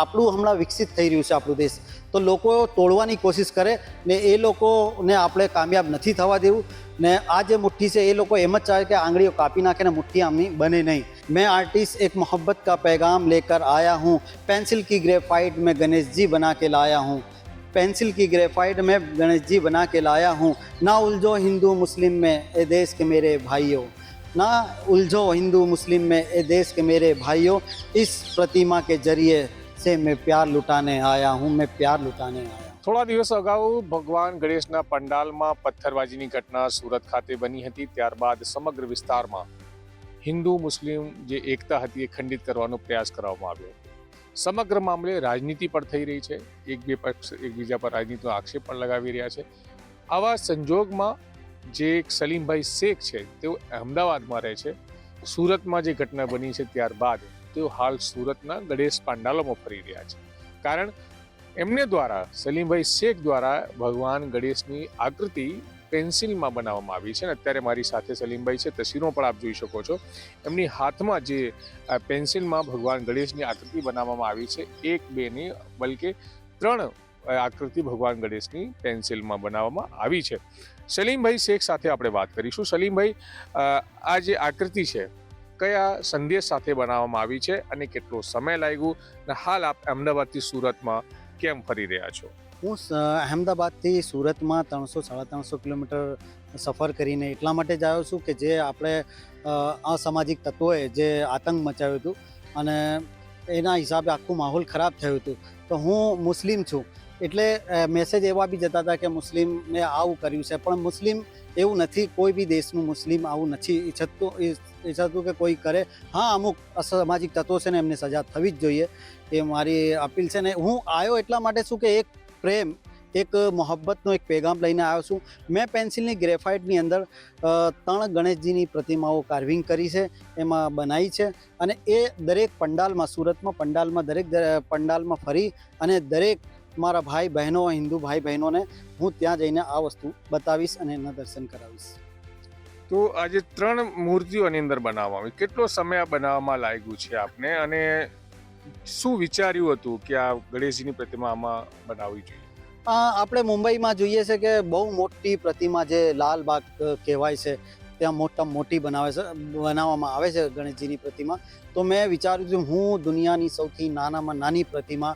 આપણું હમણાં વિકસિત થઈ રહ્યું છે આપણું દેશ તો લોકો તોડવાની કોશિશ કરે ને એ લોકોને આપણે કામયાબ નથી થવા દેવું ને આ જે મુઠ્ઠી છે એ લોકો એમ જ ચાહે કે આંગળીઓ કાપી નાખે ને મુઠ્ઠી આમની બને નહીં मैं आर्टिस्ट एक मोहब्बत का पैगाम लेकर आया हूँ पेंसिल की ग्रेफाइट में गणेश जी बना के लाया हूँ पेंसिल की ग्रेफाइट में गणेश जी बना के लाया हूँ ना उलझो हिंदू मुस्लिम में ए देश के मेरे भाइयों ना उलझो हिंदू मुस्लिम में ए देश के मेरे भाइयों इस प्रतिमा के जरिए से मैं प्यार लुटाने आया हूँ मैं प्यार लुटाने आया हूँ થોડા દિવસ અગાઉ ભગવાન ગણેશના પંડાલમાં પથ્થરબાજીની ઘટના સુરત ખાતે બની હતી ત્યારબાદ સમગ્ર વિસ્તારમાં હિન્દુ મુસ્લિમ જે એકતા હતી એ ખંડિત કરવાનો પ્રયાસ કરવામાં આવ્યો સમગ્ર મામલે રાજનીતિ પણ થઈ રહી છે એક બે પક્ષ એકબીજા પર રાજનીતિનો આક્ષેપ પણ લગાવી રહ્યા છે આવા સંજોગમાં જે એક સલીમભાઈ શેખ છે તેઓ અમદાવાદમાં રહે છે સુરતમાં જે ઘટના બની છે ત્યારબાદ તેઓ હાલ સુરતના ગણેશ પાંડાલોમાં ફરી રહ્યા છે. કારણ એમને દ્વારા, સલીમભાઈ શેખ દ્વારા ભગવાન ગણેશની આકૃતિ પેન્સિલમાં બનાવવામાં આવી છે અને અત્યારે મારી સાથે સલીમભાઈ છે. તસવીરો પણ આપ જોઈ શકો છો. એમની હાથમાં જે પેન્સિલમાં ભગવાન ગણેશની આકૃતિ બનાવવામાં આવી છે. એક, બે નહીં બલકે ત્રણ આકૃતિ ભગવાન ગણેશની પેન્સિલમાં બનાવવામાં આવી છે. સલીમભાઈ શેખ સાથે આપણે વાત કરીશું. સલીમભાઈ આ જે આકૃતિ છે કયા સંદેશ સાથે બનાવવામાં આવી છે અને કેટલો સમય લાગ્યો અને હાલ આપ અમદાવાદથી સુરતમાં કેમ ફરી રહ્યા છો? હું અહેમદાબાદથી સુરતમાં ત્રણસો સાડા ત્રણસો કિલોમીટર સફર કરીને એટલા માટે જ આવ્યો છું કે જે આપણે અસામાજિક તત્વોએ જે આતંક મચાવ્યું હતું અને એના હિસાબે આખું માહોલ ખરાબ થયું હતું. તો હું મુસ્લિમ છું. એટલે મેસેજ એવા બી જતા હતા કે મુસ્લિમે આવું કર્યું છે. પણ મુસ્લિમ એવું નથી, કોઈ બી દેશનું મુસ્લિમ આવું નથી ઈચ્છતું ઈચ્છતું કે કોઈ કરે. હા, અમુક અસામાજિક તત્વો છે ને, એમને સજા થવી જ જોઈએ. એ મારી અપીલ છે ને, હું આવ્યો એટલા માટે શું કે એક પ્રેમ, એક મોહબ્બતનો એક પેગામ લઈને આવ્યો છું. મેં પેન્સિલની ગ્રેફાઇટની અંદર ત્રણ ગણેશજીની પ્રતિમાઓ કાર્વિંગ કરી છે, એમાં બનાવી છે. અને એ દરેક પંડાલમાં, સુરતમાં પંડાલમાં, દરેક પંડાલમાં ફરી અને દરેક મારા ભાઈ બહેનો હિન્દુ ભાઈ બહેનોને હું ત્યાં જઈને આ વસ્તુ બતાવીશ અને એના દર્શન કરાવીશ. તો આજે ત્રણ મૂર્તિઓની અંદર બનાવવામાં આવી. કેટલો સમય આ બનાવવામાં લાગ્યું છે આપને? અને શું વિચાર્યું હતું કે આ ગણેશજીની પ્રતિમા આમાં બનાવવી જોઈએ? આપણે મુંબઈમાં જોઈએ છે કે બહુ મોટી પ્રતિમા જે લાલબાગ કહેવાય છે ત્યાં મોટા મોટી બનાવે છે બનાવવામાં આવે છે ગણેશજીની પ્રતિમા. તો મેં વિચાર્યું હતું હું દુનિયાની સૌથી નાનામાં નાની પ્રતિમા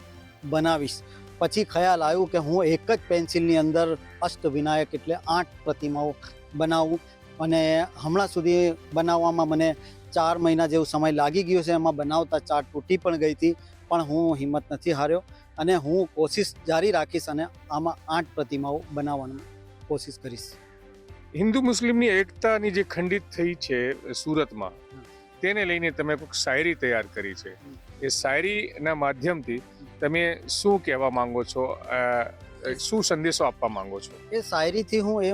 બનાવીશ. પછી ખ્યાલ આવ્યું કે હું એક જ પેન્સિલની અંદર અષ્ટવિનાયક એટલે આઠ પ્રતિમાઓ બનાવું. અને હમણાં સુધી બનાવવામાં મને ચાર મહિના જેવો સમય લાગી ગયો છે. એમાં બનાવતા ચાર તૂટી પણ ગઈ હતી પણ હું હિંમત નથી હાર્યો. અને હું કોશિશ જારી રાખીશ અને આમાં આઠ પ્રતિમાઓ બનાવવાની કોશિશ કરીશ. હિન્દુ મુસ્લિમની એકતાની જે ખંડિત થઈ છે સુરતમાં તેને લઈને તમે કોઈક શાયરી તૈયાર કરી છે. એ શાયરીના માધ્યમથી તમે શું કહેવા માંગો છો? શું સંદેશો આપવા માંગો છો? એ શાયરીથી હું એ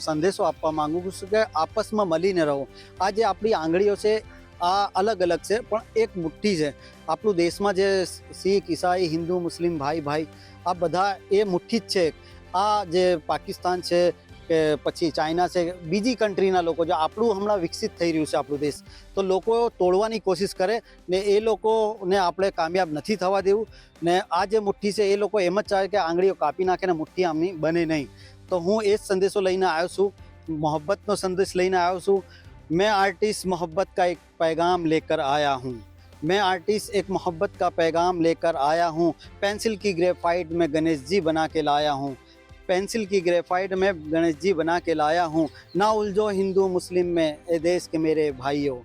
સંદેશો આપવા માંગુ છું કે આપસમાં મળીને રહો. આ જે આપણી આંગળીઓ છે, આ અલગ અલગ છે, પણ એક મુઠ્ઠી છે. આપણું દેશમાં જે શીખ, ઈસાઈ, હિન્દુ, મુસ્લિમ ભાઈ ભાઈ આ બધા એ મુઠ્ઠી જ છે. આ જે પાકિસ્તાન છે કે પછી ચાઇના છે બીજી કન્ટ્રીના લોકો જો આપણું હમણાં વિકસિત થઈ રહ્યું છે આપણું દેશ તો લોકો તોડવાની કોશિશ કરે ને એ લોકોને આપણે કામયાબ નથી થવા દેવું ને આ જે મુઠ્ઠી છે એ લોકો એમ જ ચાહે કે આંગળીઓ કાપી નાખે ને મુઠ્ઠી આમની બને નહીં તો હું એ જ સંદેશો લઈને આવ્યો છું મોહબ્બતનો સંદેશ લઈને આવ્યો છું मैं आर्टिस्ट मोहब्बत का एक पैगाम लेकर आया हूँ मैं आर्टिस्ट एक मोहब्बत का पैगाम लेकर आया हूँ पेंसिल की ग्रेफाइट में गणेश जी बना के लाया हूँ पेंसिल की ग्रेफाइट में गणेश जी बना के लाया हूँ ना उलझो हिंदू मुस्लिम में ए देश के मेरे भाइयों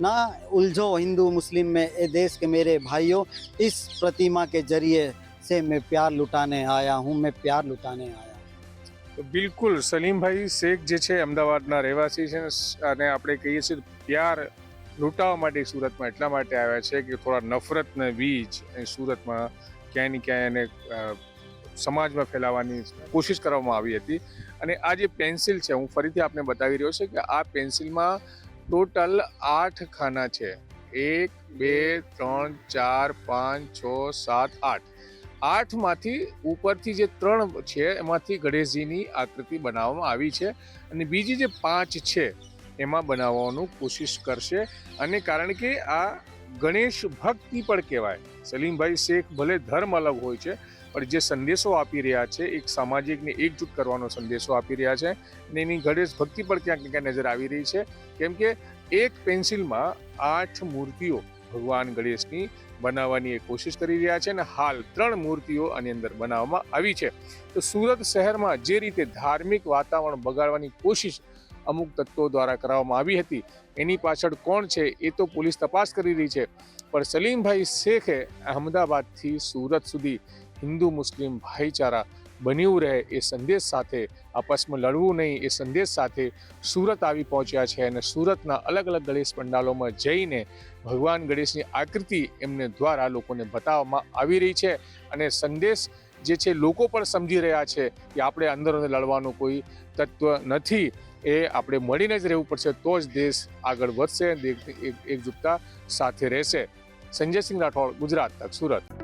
ना उलझो हिंदू मुस्लिम में ए देश के मेरे भाइयों इस प्रतिमा के जरिए से मैं प्यार लुटाने आया हूँ मैं प्यार लुटाने आया हूँ તો બિલકુલ સલીમભાઈ શેખ જે છે અમદાવાદના રહેવાસી છે અને આપણે કહીએ છીએ પ્યાર લૂંટાવા માટે સુરતમાં એટલા માટે આવ્યા છે કે થોડા નફરતને બીજ અહીં સુરતમાં ક્યાંય ને ક્યાંય એને અ, સમાજમાં ફેલાવવાની કોશિશ કરવામાં આવી હતી. અને આ જે પેન્સિલ છે, હું ફરીથી આપને બતાવી રહ્યો છું કે આ પેન્સિલમાં ટોટલ આઠ ખાના છે. એક, બે, ત્રણ, ચાર, પાંચ, છ, સાત, આઠ. આઠમાંથી ઉપરથી જે ત્રણ છે, એમાંથી ગણેશજીની આકૃતિ બનાવવામાં આવી છે અને બીજી જે પાંચ છે, એમાં બનાવવાનું કોશિશ કરશે. અને કારણ કે આ ગણેશ ભક્તિ પણ કહેવાય. સલીમભાઈ શેખ ભલે ધર્મ અલગ હોય છે પણ જે સંદેશો આપી રહ્યા છે એક સામાજિકને એકજૂટ કરવાનો સંદેશો આપી રહ્યા છે અને એની ગણેશ ભક્તિ પણ ક્યાંક ને ક્યાંક નજર આવી રહી છે કેમ કે એક પેન્સિલમાં આઠ મૂર્તિઓ ભગવાન ગણેશની બનાવવાની એ કોશિશ કરી રહ્યા છે અને હાલ ત્રણ મૂર્તિઓ આની અંદર બનાવવામાં આવી છે તો સુરત શહેરમાં જે રીતે ધાર્મિક વાતાવરણ બગાડવાની કોશિશ અમુક તત્વો દ્વારા કરવામાં આવી હતી એની પાછળ કોણ છે એ તો પોલીસ તપાસ કરી રહી છે પણ સલીમભાઈ શેખે અહમદાબાદથી સુરત સુધી હિન્દુ મુસ્લિમ ભાઈચારા બન્યું રહે એ સંદેશ સાથે, આપસમાં લડવું નહીં એ સંદેશ સાથે સુરત આવી પહોંચ્યા છે અને સુરતના અલગ અલગ ગણેશ પંડાલોમાં જઈને ભગવાન ગણેશની આકૃતિ એમને દ્વારા લોકોને બતાવવામાં આવી રહી છે અને સંદેશ જે છે લોકો પણ સમજી રહ્યા છે કે આપણે અંદર અંદર લડવાનું કોઈ તત્વ નથી, એ આપણે મળીને જ રહેવું પડશે તો જ દેશ આગળ વધશે એકજૂટતા સાથે રહેશે. સંજયસિંહ રાઠોડ, ગુજરાત તક સુરત.